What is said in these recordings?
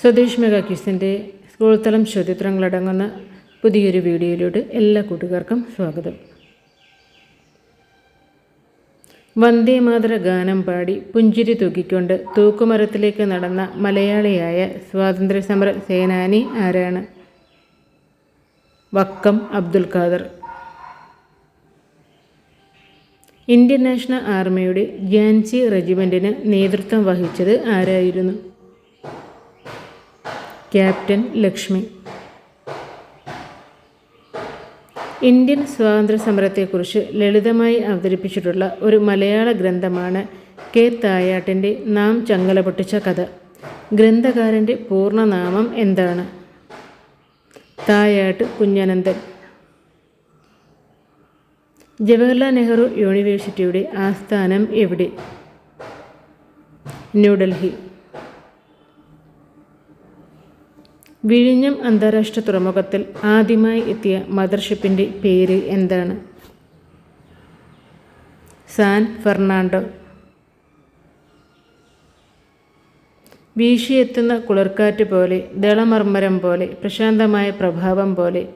Swadesh mega കിസിന്റെ school തലം ചോദ്യോത്തരങ്ങളടങ്ങുന്ന പുതിയൊരു വീഡിയോയിലൂടെ എല്ലാ കൂട്ടുകാർക്കും സ്വാഗതം. വന്ദേ മാതര ഗാനം പാടി പുഞ്ചിരി തൂക്കിക്കൊണ്ട് തൂക്കുമരത്തിലേക്ക് നടന്ന മലയാളിയായ സ്വാതന്ത്ര്യസമര സേനാനി ആരാണ്? വക്കം അബ്ദുൽ ഖാദർ. ഇന്ത്യൻ നാഷണൽ ആർമിയുടെ ജാൻസി റെജിമെന്റിന് നേതൃത്വം വഹിച്ചത് ആരായിരുന്നു? ക്യാപ്റ്റൻ ലക്ഷ്മി. ഇന്ത്യൻ സ്വാതന്ത്ര്യ സമരത്തെക്കുറിച്ച് ലളിതമായി അവതരിപ്പിച്ചിട്ടുള്ള ഒരു മലയാള ഗ്രന്ഥമാണ് കെ തായാട്ടിന്റെ നാം ചങ്ങല പൊട്ടിച്ച കഥ. ഗ്രന്ഥകാരന്റെ പൂർണനാമം എന്താണ്? തായാട്ട് കുഞ്ഞനന്ദൻ ജവഹർലാൽ നെഹ്റു യൂണിവേഴ്സിറ്റിയുടെ ആസ്ഥാനം എവിടെ? ന്യൂഡൽഹി. വിഴിഞ്ഞം അന്താരാഷ്ട്ര തുറമുഖത്തിൽ ആദ്യമായി എത്തിയ മദർഷിപ്പിന്റെ പേര് എന്താണ്? San Fernando. വീശിയെത്തുന്ന കുളിർക്കാറ്റ് പോലെ ദളമർമ്മരം പോലെ പ്രശാന്തമായ പ്രഭാവം പോലെ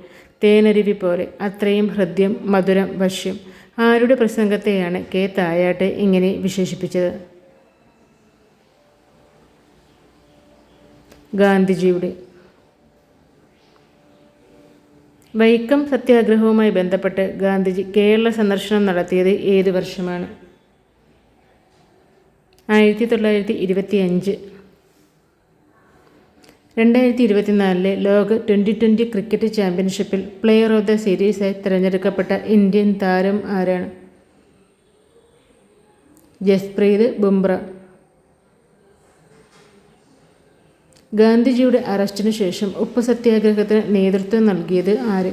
തേനരുവി പോലെ അത്രയും ഹൃദ്യം മധുരം വശ്യം. ആരുടെ പ്രസംഗത്തെയാണ് കെ. തായാട്ട് ഇങ്ങനെ വിശേഷിപ്പിച്ചത്? ഗാന്ധിജിയുടെ. വൈക്കം സത്യാഗ്രഹവുമായി ബന്ധപ്പെട്ട് ഗാന്ധിജി കേരള സന്ദർശനം നടത്തിയത് ഏത് വർഷമാണ്? ആയിരത്തി തൊള്ളായിരത്തി ഇരുപത്തി അഞ്ച് രണ്ടായിരത്തി ഇരുപത്തിനാലിലെ ലോക ട്വന്റി ട്വന്റി ക്രിക്കറ്റ് ചാമ്പ്യൻഷിപ്പിൽ പ്ലെയർ ഓഫ് ദ സീരീസായി തിരഞ്ഞെടുക്കപ്പെട്ട ഇന്ത്യൻ താരം ആരാണ്? ജസ്പ്രീത് ബുംറ. ഗാന്ധിജിയുടെ അറസ്റ്റിനു ശേഷം ഉപ്പ് സത്യാഗ്രഹത്തിന് നേതൃത്വം നൽകിയത് ആര്?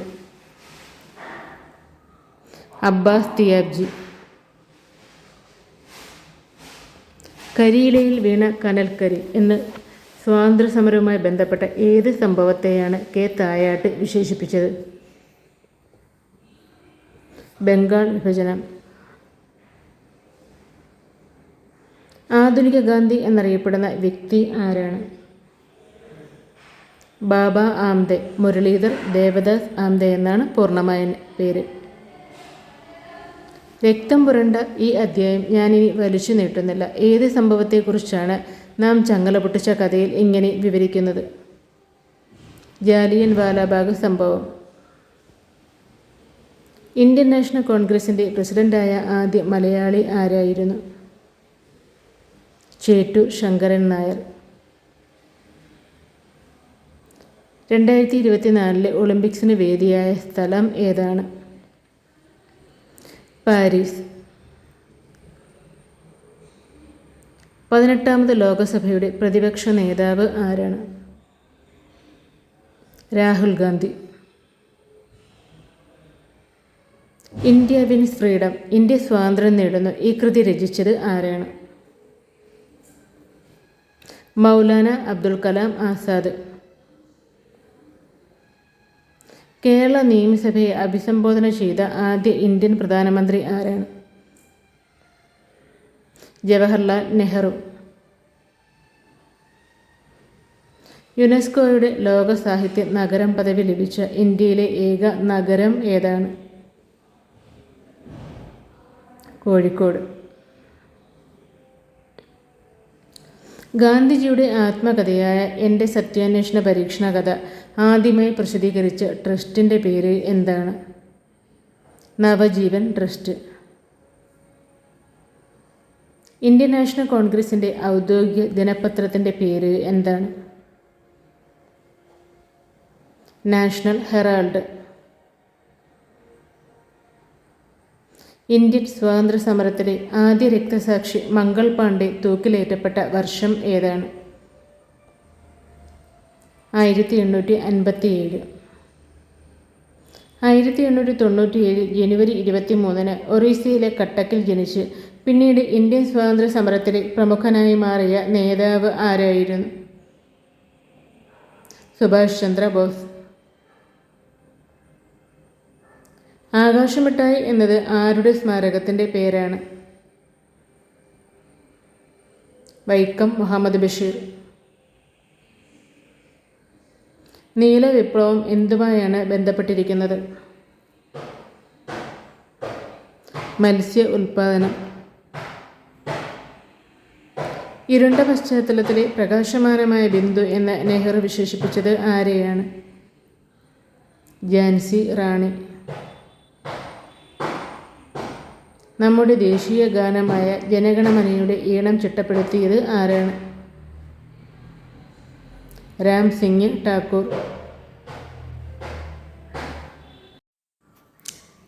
അബ്ബാസ് തിയാബ്ജി. കരിയിലയിൽ വീണ കനൽക്കരി എന്ന് സ്വാതന്ത്ര്യ സമരവുമായി ബന്ധപ്പെട്ട ഏത് സംഭവത്തെയാണ് കെ തായാട്ട് വിശേഷിപ്പിച്ചത്? ബംഗാൾ വിഭജനം. ആധുനിക ഗാന്ധി എന്നറിയപ്പെടുന്ന വ്യക്തി ആരാണ്? ബാബ ആംദെ മുരളീധർ ദേവദാസ് ആംദെ എന്നാണ് പൂർണമായ പേര്. രക്തം പുരണ്ട ഈ അധ്യായം ഞാനിനി വലിച്ചു നീട്ടുന്നില്ല. ഏത് സംഭവത്തെക്കുറിച്ചാണ് നാം ചങ്ങല പൊട്ടിച്ച കഥയിൽ ഇങ്ങനെ വിവരിക്കുന്നത്? ജാലിയൻ വാലാബാഗ് സംഭവം. ഇന്ത്യൻ നാഷണൽ കോൺഗ്രസിന്റെ പ്രസിഡന്റായ ആദ്യ മലയാളി ആരായിരുന്നു? ചേറ്റു ശങ്കരൻ നായർ. രണ്ടായിരത്തി ഇരുപത്തിനാലിലെ ഒളിമ്പിക്സിന് വേദിയായ സ്ഥലം ഏതാണ്? പാരീസ്. പതിനെട്ടാമത് ലോകസഭയുടെ പ്രതിപക്ഷ നേതാവ് ആരാണ്? Rahul Gandhi. India wins freedom India സ്വാതന്ത്ര്യം നേടുന്നു ഈ കൃതി രചിച്ചത് ആരാണ്? മൗലാന അബ്ദുൽ കലാം ആസാദ്. കേരള നിയമസഭയെ അഭിസംബോധന ചെയ്ത ആദ്യ ഇന്ത്യൻ പ്രധാനമന്ത്രി ആരാണ്? ജവഹർലാൽ നെഹ്റു. യുനെസ്കോയുടെ ലോക സാഹിത്യ നഗരം പദവി ലഭിച്ച ഇന്ത്യയിലെ ഏക നഗരം ഏതാണ്? കോഴിക്കോട്. ഗാന്ധിജിയുടെ ആത്മകഥയായ എന്റെ സത്യാന്വേഷണ പരീക്ഷണ കഥ ആദ്യമായി പ്രസിദ്ധീകരിച്ച ട്രസ്റ്റിന്റെ പേര് എന്താണ്? നവജീവൻ ട്രസ്റ്റ്. ഇന്ത്യൻ നാഷണൽ കോൺഗ്രസിന്റെ ഔദ്യോഗിക ദിനപത്രത്തിന്റെ പേര് എന്താണ്? National Herald. ഇന്ത്യൻ സ്വാതന്ത്ര്യ സമരത്തിലെ ആദ്യ രക്തസാക്ഷി മംഗൾ പാണ്ഡെ തൂക്കിലേറ്റപ്പെട്ട വർഷം ഏതാണ്? ആയിരത്തി എണ്ണൂറ്റി അൻപത്തി ഏഴ് ആയിരത്തി എണ്ണൂറ്റി തൊണ്ണൂറ്റി ഏഴ് ജനുവരി ഇരുപത്തി മൂന്നിന് ഒറീസയിലെ കട്ടക്കിൽ ജനിച്ച് പിന്നീട് ഇന്ത്യൻ സ്വാതന്ത്ര്യ സമരത്തിലെ പ്രമുഖനായി മാറിയ നേതാവ് ആരായിരുന്നു? സുഭാഷ് ചന്ദ്ര ബോസ് ആകാശമിട്ടായി എന്നത് ആരുടെ സ്മാരകത്തിന്റെ പേരാണ്? വൈക്കം മുഹമ്മദ് ബഷീർ. നീല വിപ്ലവം എന്തുമായാണ് ബന്ധപ്പെട്ടിരിക്കുന്നത്? മത്സ്യ ഉൽപാദനം ഇരുണ്ട പശ്ചാത്തലത്തിലെ പ്രകാശമാനമായ ബിന്ദു എന്ന് നെഹ്റു വിശേഷിപ്പിച്ചത് ആരെയാണ്? ജാൻസി റാണി. നമ്മുടെ ദേശീയ ഗാനമായ ജനഗണമനയുടെ ഈണം ചിട്ടപ്പെടുത്തിയത് ആരാണ്? രാം സിംഗ് ടാക്കൂർ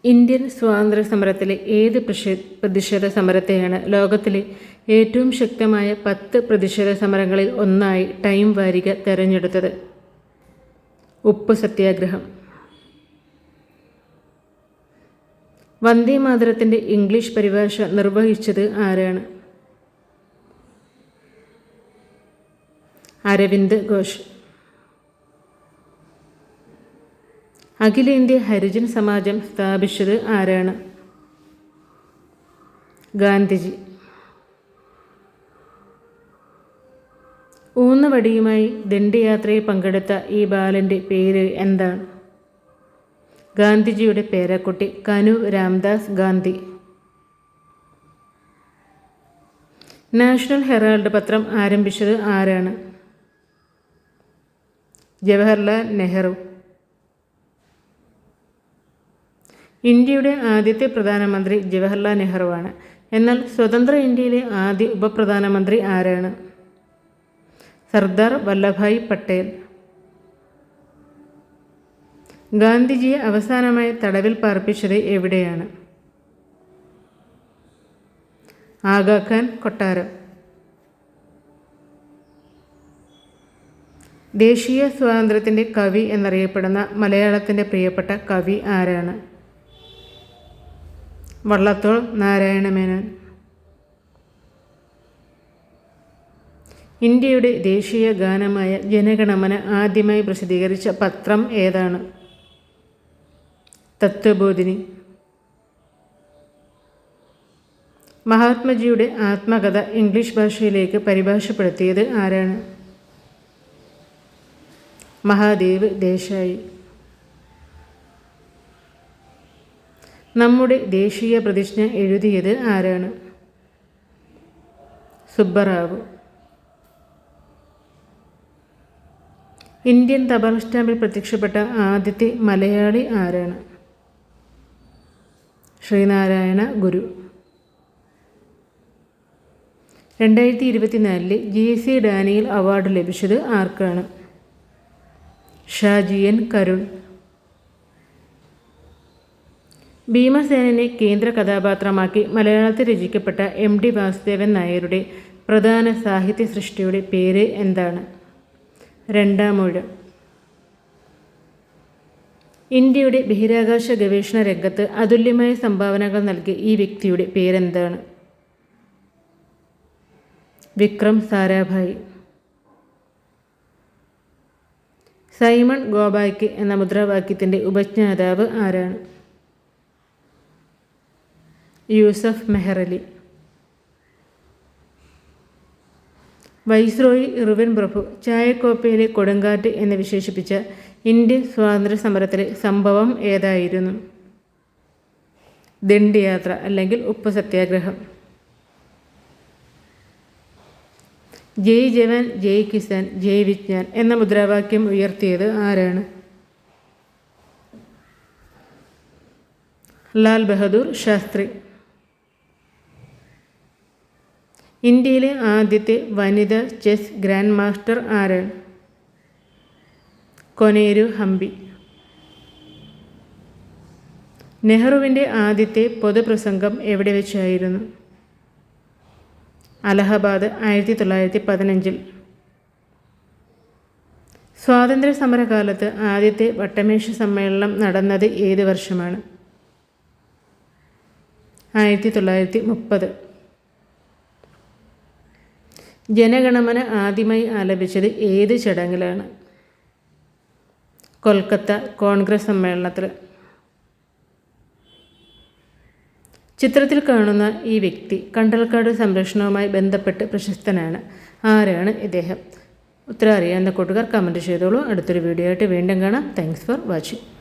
ഇന്ത്യൻ സ്വാതന്ത്ര്യ സമരത്തിലെ ഏത് പ്രതിഷേധ സമരത്തെയാണ് ലോകത്തിലെ ഏറ്റവും ശക്തമായ പത്ത് പ്രതിഷേധ സമരങ്ങളിൽ ഒന്നായി ടൈം വാരിക തെരഞ്ഞെടുത്തത്? ഉപ്പ് സത്യാഗ്രഹം. വന്ദേ മാതരത്തിന്റെ ഇംഗ്ലീഷ് പരിഭാഷ നിർവഹിച്ചത് ആരാണ്? അരവിന്ദ് ഘോഷ്. അഖിലേന്ത്യ ഹരിജൻ സമാജം സ്ഥാപിച്ചത് ആരാണ്? ഗാന്ധിജി. ഊന്നുവടിയുമായി ദണ്ഡിയാത്രയിൽ പങ്കെടുത്ത ഈ ബാലന്റെ പേര് എന്താണ്? ഗാന്ധിജിയുടെ പേരക്കുട്ടി കനു രാംദാസ് ഗാന്ധി. നാഷണൽ ഹെറാൾഡ് പത്രം ആരംഭിച്ചത് ആരാണ്? ജവഹർലാൽ നെഹ്റു. ഇന്ത്യയുടെ ആദ്യത്തെ പ്രധാനമന്ത്രി ജവഹർലാൽ നെഹ്റുവാണ്. എന്നാൽ സ്വതന്ത്ര ഇന്ത്യയിലെ ആദ്യ ഉപപ്രധാനമന്ത്രി ആരാണ്? സർദാർ വല്ലഭായ് പട്ടേൽ. ഗാന്ധിജിയെ അവസാനമായി തടവിൽ പാർപ്പിച്ചത് എവിടെയാണ്? ആഗാഖാൻ കൊട്ടാരം. ദേശീയ സ്വാതന്ത്ര്യത്തിന്റെ കവി എന്നറിയപ്പെടുന്ന മലയാളത്തിന്റെ പ്രിയപ്പെട്ട കവി ആരാണ്? വള്ളത്തോൾ നാരായണമേനോൻ ഇന്ത്യയുടെ ദേശീയ ഗാനമായ ജനഗണമന ആദ്യമായി പ്രസിദ്ധീകരിച്ച പത്രം ഏതാണ്? തത്വബോധിനി. മഹാത്മജിയുടെ ആത്മകഥ ഇംഗ്ലീഷ് ഭാഷയിലേക്ക് പരിഭാഷപ്പെടുത്തിയത് ആരാണ്? മഹാദേവ് ദേശായി. നമ്മുടെ ദേശീയ പ്രതിജ്ഞ എഴുതിയത് ആരാണ്? സുബ്ബറാവു. ഇന്ത്യൻ തപാൽ സ്റ്റാമ്പിൽ പ്രത്യക്ഷപ്പെട്ട ആദ്യത്തെ മലയാളി ആരാണ്? ശ്രീനാരായണ ഗുരു. രണ്ടായിരത്തി ഇരുപത്തിനാലിലെ ജി സി ഡാനിയൽ അവാർഡ് ലഭിച്ചത് ആർക്കാണ്? ഷാജിയൻ കരുൺ. ഭീമസേനനെ കേന്ദ്ര കഥാപാത്രമാക്കി മലയാളത്തിൽ രചിക്കപ്പെട്ട എം ഡി വാസുദേവൻ നായരുടെ പ്രധാന സാഹിത്യ സൃഷ്ടിയുടെ പേര് എന്താണ്? രണ്ടാമൂഴം ഇന്ത്യയുടെ ബഹിരാകാശ ഗവേഷണ രംഗത്ത് അതുല്യമായ സംഭാവനകൾ നൽകിയ ഈ വ്യക്തിയുടെ പേരെന്താണ്? വിക്രം സാരാഭായി. സൈമൺ ഗോബായ്ക്ക് എന്ന മുദ്രാവാക്യത്തിന്റെ ഉപജ്ഞാതാവ് ആരാണ്? യൂസഫ് മെഹറലി. വൈസ്രോയി ഇറുവൻ പ്രഭു ചായക്കോപ്പയിലെ കൊടുങ്കാറ്റ് എന്ന് വിശേഷിപ്പിച്ച ഇന്ത്യൻ സ്വാതന്ത്ര്യ സമരത്തിലെ സംഭവം ഏതായിരുന്നു? ദണ്ഡിയാത്ര അല്ലെങ്കിൽ ഉപ്പ് സത്യാഗ്രഹം ജയ് ജവൻ ജയ് കിസാൻ ജയ് വിജ്ഞാൻ എന്ന മുദ്രാവാക്യം ഉയർത്തിയത് ആരാണ്? ലാൽ ബഹദൂർ ശാസ്ത്രി. ഇന്ത്യയിലെ ആദ്യത്തെ വനിത ചെസ് ഗ്രാൻഡ് മാസ്റ്റർ ആരാണ്? കൊനേരു ഹംപി. നെഹ്റുവിന്റെ ആദ്യത്തെ പൊതുപ്രസംഗം എവിടെ വെച്ചായിരുന്നു? അലഹബാദ് ആയിരത്തി തൊള്ളായിരത്തി പതിനഞ്ചിൽ സ്വാതന്ത്ര്യ സമരകാലത്ത് ആദ്യത്തെ വട്ടമേശ സമ്മേളനം നടന്നത് ഏത് വർഷമാണ്? ആയിരത്തി തൊള്ളായിരത്തി മുപ്പത് ജനഗണമന ആദ്യമായി ആലപിച്ചത് ഏത് ചടങ്ങിലാണ്? കൊൽക്കത്ത കോൺഗ്രസ് സമ്മേളനത്തിൽ ചിത്രത്തിൽ കാണുന്ന ഈ വ്യക്തി കണ്ടൽക്കാട് സംരക്ഷണവുമായി ബന്ധപ്പെട്ട് പ്രശസ്തനാണ്. ആരാണ് ഇദ്ദേഹം? ഉത്തരം അറിയാവുന്ന കൂട്ടുകാർ കമന്റ് ചെയ്തോളൂ. അടുത്തൊരു വീഡിയോ ആയിട്ട് വീണ്ടും കാണാം. Thanks for watching